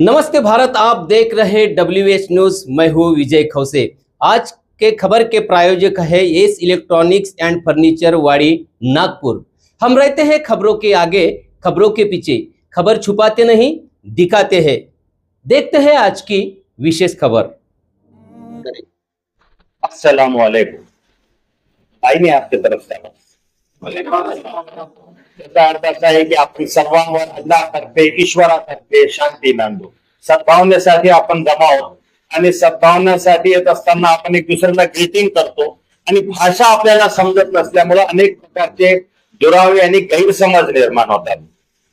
नमस्ते भारत, आप देख रहे हैं डब्ल्यू एच न्यूज़ मैं हूँ विजय खौसे। आज के खबर के प्रायोजक है एस इलेक्ट्रॉनिक्स एंड फर्नीचर वाड़ी नागपुर। हम रहते हैं खबरों के आगे, खबरों के पीछे। खबर छुपाते नहीं, दिखाते हैं। देखते हैं आज की विशेष खबर। वालेकुम आईने आपकी तरफ़ से। त्याचा अर्थ असा आहे की आपण सर्वांवर अल्लातर्फे ईश्वरातर्फे शांती नांदू सद्भावनेसाठी आपण जमाव आणि सद्भावनेसाठी येत असताना आपण एक दुसऱ्याला ग्रीटिंग करतो. आणि भाषा आपल्याला समजत नसल्यामुळे अनेक प्रकारचे दुरावे आणि गैरसमज निर्माण होतात.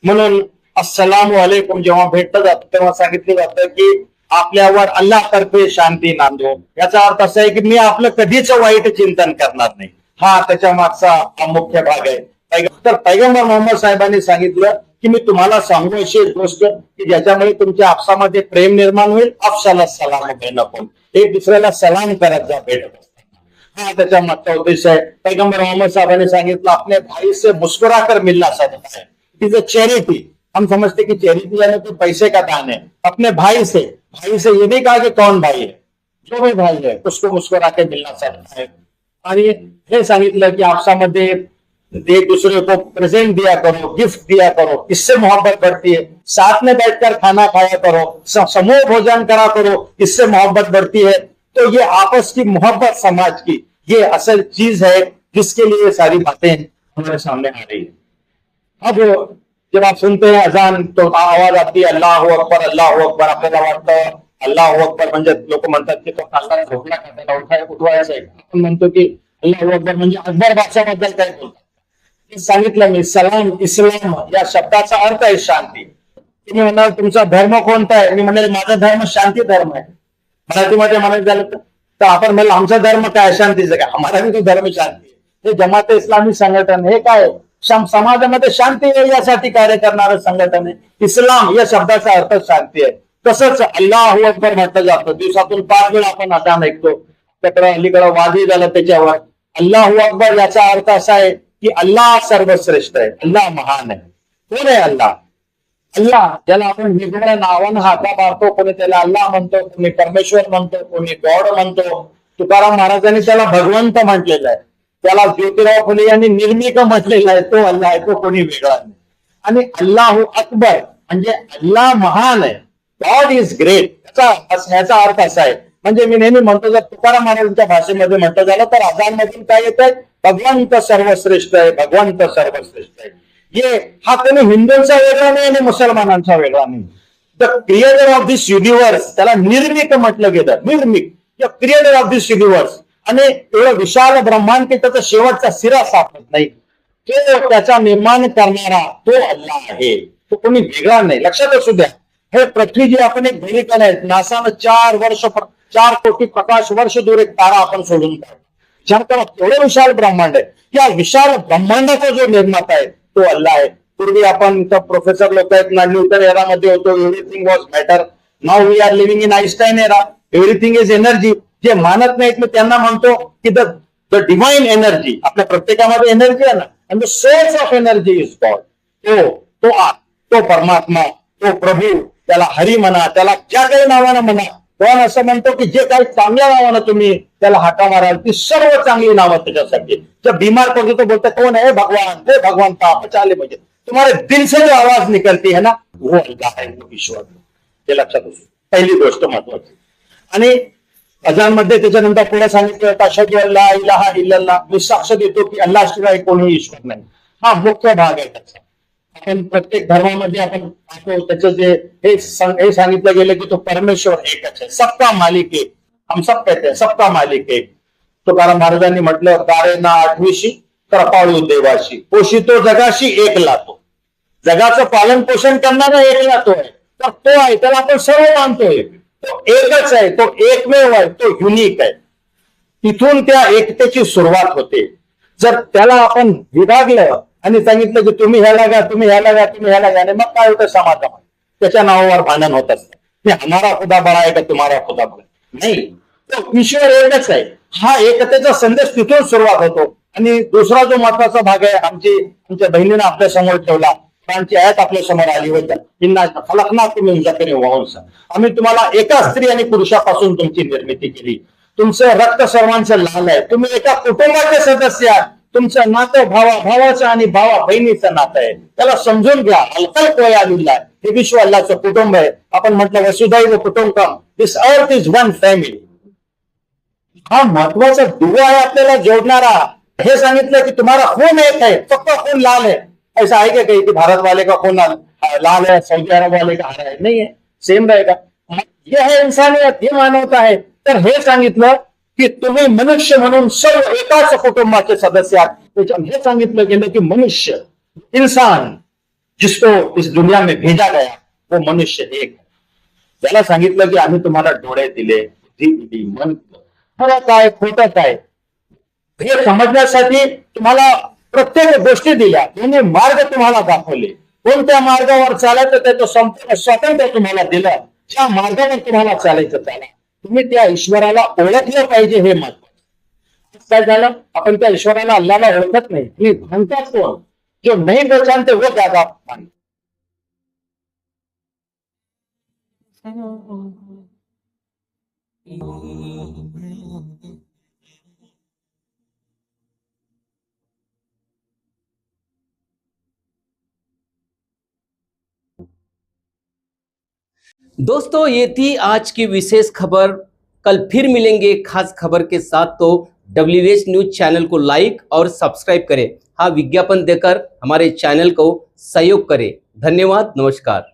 म्हणून अस्सलाम वालेकुम जेव्हा भेटलं जातं तेव्हा सांगितलं जातं की आपल्यावर अल्लातर्फे शांती नांदो याचा अर्थ असा आहे की मी आपलं कधीच वाईट चिंतन करणार नाही. हा त्याच्या मागचा मुख्य भाग आहे. तर पैगंबर मोहम्मद साहेबांनी सांगितलं की मी तुम्हाला सांगू अशी एक गोष्ट की ज्याच्यामुळे तुमच्या आपसामध्ये प्रेम निर्माण होईल आपसाला सलाम नको एक दुसऱ्याला सलाम करत जा भेटत हा त्याच्या मागचा उद्देश आहे. पैगंबर मोहम्मद साहेबांनी सांगितलं आपले भाई से मुस्कुरा कर मिलना सदका है इज अ चैरिटी हम समझते कि चैरिटी यानी तो पैसे का दान है अपने भाई से भाई से ये नहीं कहा कि कौन भाई है? जो भी भाई है उसको मुस्कुरा के मिलना सदका है आणि हे सांगितलं की आपसामध्ये एक दूसरे को प्रेजेंट दिया करो गिफ्ट दिया करो, इससे मोहब्बत बढ़ती है। साथ में बैठकर खाना खाया करो समूह भोजन करा करो, इससे मोहब्बत बढ़ती है। तो ये आपस की मोहब्बत समाज की, ये असल चीज़ है जिसके लिए सारी बातें हमारे सामने आ रही है। अब जब आप सुनते हैं अजान तो आवाज़ आती है, अल्लाह अकबर अल्लाह अकबर आपल्याला अल्लाह अकबर म्हणजे लोक म्हणतात की तो खासदार झोपला अल्लाह अकबर म्हणजे अकबर बादशाबद्दल हे। सांगितलं मी सलाम इस्लाम या शब्दाचा अर्थ आहे शांती. तुम्ही म्हणाल तुमचा धर्म कोणता आहे? मी म्हणाल माझा धर्म शांती धर्म आहे. मराठीमध्ये म्हणायचं झालं तर आपण म्हणलं आमचा धर्म काय शांतीचा काय? आम्हाला तो धर्म शांती हे जमात इस्लामी संघटन हे काय? समाजामध्ये शांती आहे यासाठी कार्य करणारं संघटन आहे. इस्लाम या शब्दाचा अर्थ शांती आहे. तसंच अल्लाह अकबर म्हटलं जातं. दिवसातून पाच वेळा आपण अदान ऐकतो. त्याकडे अलीकडं वादही झालं त्याच्यावर. अल्लाह अकबर याचा अर्थ असा आहे की अल्लाह सर्वश्रेष्ठ आहे अल्लाह महान आहे. कोण आहे अल्लाह? अल्लाह ज्याला आपण वेगवेगळ्या नावानं हाता मारतो कोणी त्याला अल्लाह म्हणतो कोणी परमेश्वर म्हणतो कोणी गॉड म्हणतो. तुकाराम महाराजांनी त्याला भगवंत म्हटलेलं आहे. त्याला ज्योतिराव फुले यांनी निर्मिक म्हटलेला आहे तो अल्लाह आहे तो कोणी वेगळा नाही. आणि अल्लाह अकबर म्हणजे अल्लाह महान आहे. गॉड इज ग्रेट याचा याचा अर्थ असा आहे म्हणजे मी नेहमी म्हणतो जर तुकाराम महाराजांच्या भाषेमध्ये म्हटलं झालं तर आजान मधून काय येत आहे भगवंत सर्वश्रेष्ठ आहे भगवंत सर्वश्रेष्ठ आहे. ये हा कोणी हिंदूंचा वेगळा नाही आणि मुसलमानांचा वेगळा नाही. The creator of this universe त्याला निर्मिक म्हटलं गेलं निर्मिक क्रिएटर ऑफ दिस युनिव्हर्स आणि एवढं विशाल ब्रह्मांड की त्याचा शेवटचा सिरा सापडत नाही. तो त्याचा निर्माण करणारा तो अल्ला आहे. तो कोणी वेगळा नाही. लक्षात असू द्या. हे पृथ्वी जी आपण एक भेलिकन आहे नासानं चार वर्ष चार कोटी प्रकाश वर्ष दूर एक तारा आपण सोडून काढला विचार एवढं विशाल ब्रह्मांड आहे. या विशाल ब्रह्मांडाचा जो निर्माता आहे तो अल्लाह आहे. पूर्वी आपण प्रोफेसर लोक आहेत ना न्यूटन एरामध्ये होतो everything was matter now we are living in Einstein era everything is energy जे मानत नाहीत मी त्यांना म्हणतो की द द डिवाइन एनर्जी आपल्या प्रत्येकामध्ये एनर्जी आहे ना. आणि the source of energy is God तो तो आ तो परमात्मा तो प्रभू त्याला हरी म्हणा त्याला ज्या काही नावानं म्हणा. कोण असं म्हणतो की जे काही चांगल्या नावानं तुम्ही त्याला हाका माराल ती सर्व चांगली नावं त्याच्यासाठी जब बीमार पडतो तो बोलतो कोण है भगवान? हे भगवान का चाले म्हणजे तुम्हाला दिल से जो आवाज निकलती है ना वो है ईश्वर. हे लक्षात असू पहिली गोष्ट महत्वाची. आणि अजानमध्ये त्याच्यानंतर पुढे सांगितलं ताशद अल्ला इलाहा इल्ला मी साक्ष देतो की अल्लाह शिवाय कोणी ईश्वर नाही. हा मुख्य भाग आहे त्याचा. आपण प्रत्येक धर्मामध्ये आपण पाहतो त्याचं जे हे हे सांगितलं गेलं की तो परमेश्वर एकच आहे. सबका मालिक एक. हम सब कहते हैं सबका मालिक एक. तुकाराम महाराजांनी म्हटलं तारे ना आठवीशी कृपाळू देवाशी. पोषितो जगाशी एक लातो. जगाचं पालन पोषण करणारा एक लातो आहे. तर तो आहे त्याला आपण सर्व मानतोय. तो एकच आहे तो एकमेव आहे तो युनिक आहे. तिथून त्या एकतेची सुरुवात होते. जर त्याला आपण विभागलं आणि सांगितलं की तुम्ही ह्याला घ्या तुम्ही ह्याला घ्या तुम्ही ह्याला घ्या. आणि मग काय होतं समाधान त्याच्या नावावर भांडण होत असतं. की हमारा खुदा बडा आहे का तुम्हाला खुदा बडा नाही. ईश्वर एकच आहे. हा एकतेचा संदेश तिथून सुरुवात होतो. आणि दुसरा जो महत्त्वाचा भाग आहे आमची आमच्या बहिणीनं आपल्यासमोर ठेवला. त्यांची आयात आपल्यासमोर आली होती. इन्ना तुम्ही मिन झकरिन व आम्ही तुम्हाला एका स्त्री आणि पुरुषापासून तुमची निर्मिती केली. तुमचं रक्त सर्वांचं लाल आहे. तुम्ही एका कुटुंबाचे सदस्य आहात. तुमचं नातं भावा भावाचं आणि भावा बहिणीचं नातं आहे. त्याला समजून घ्या. अलकल कोय दिला हे विश्व अल्लाचं कुटुंब आहे. आपण म्हटलं वसुधैव कुटुंबकम this earth is one family हा महत्त्वाचा दुवा आहे आपल्याला जोडणारा. हे सांगितलं की तुम्हाला खून एक आहे फक्त खून लाल आहे. ऐसा आहे का कहीं? कि भारत वाले का खून लाल? है सऊदी अरब वाले का? हरा है नहीं है सेम रहेगा ये है इंसानियत हे मानवता आहे. तर हे सांगितलं की तुम्ही मनुष्य म्हणून सर्व एकाच कुटुंबाचे सदस्य आहात. त्याच्यात हे सांगितलं गेलं की मनुष्य इन्सान जिसको इस दुनिया में भेजा गया वो मनुष्य एक त्याला सांगितलं की आम्ही तुम्हाला डोळे दिले बुद्धी दिली मन खरं काय खोटं काय? हे समजण्यासाठी तुम्हाला प्रत्येक गोष्टी दिल्या. त्याने मार्ग तुम्हाला दाखवले. कोणत्या मार्गावर चालायचं त्याचं संपूर्ण स्वातंत्र्य तुम्हाला दिलं. ज्या मार्गावर तुम्हाला चालायचं त्याला. तुम्ही त्या ईश्वराला ओळखलं पाहिजे हे मत. काय झालं आपण त्या ईश्वराला अल्लाला ओळखत नाही. तुम्ही म्हणतात कोण? जो नाही पहचानते वो ज्यादा मानते दोस्तों, ये थी आज की विशेष खबर। कल फिर मिलेंगे खास खबर के साथ तो डब्ल्यू एच न्यूज़ चैनल को लाइक और सब्सक्राइब करें। हाँ विज्ञापन देकर हमारे चैनल को सहयोग करें। धन्यवाद, नमस्कार।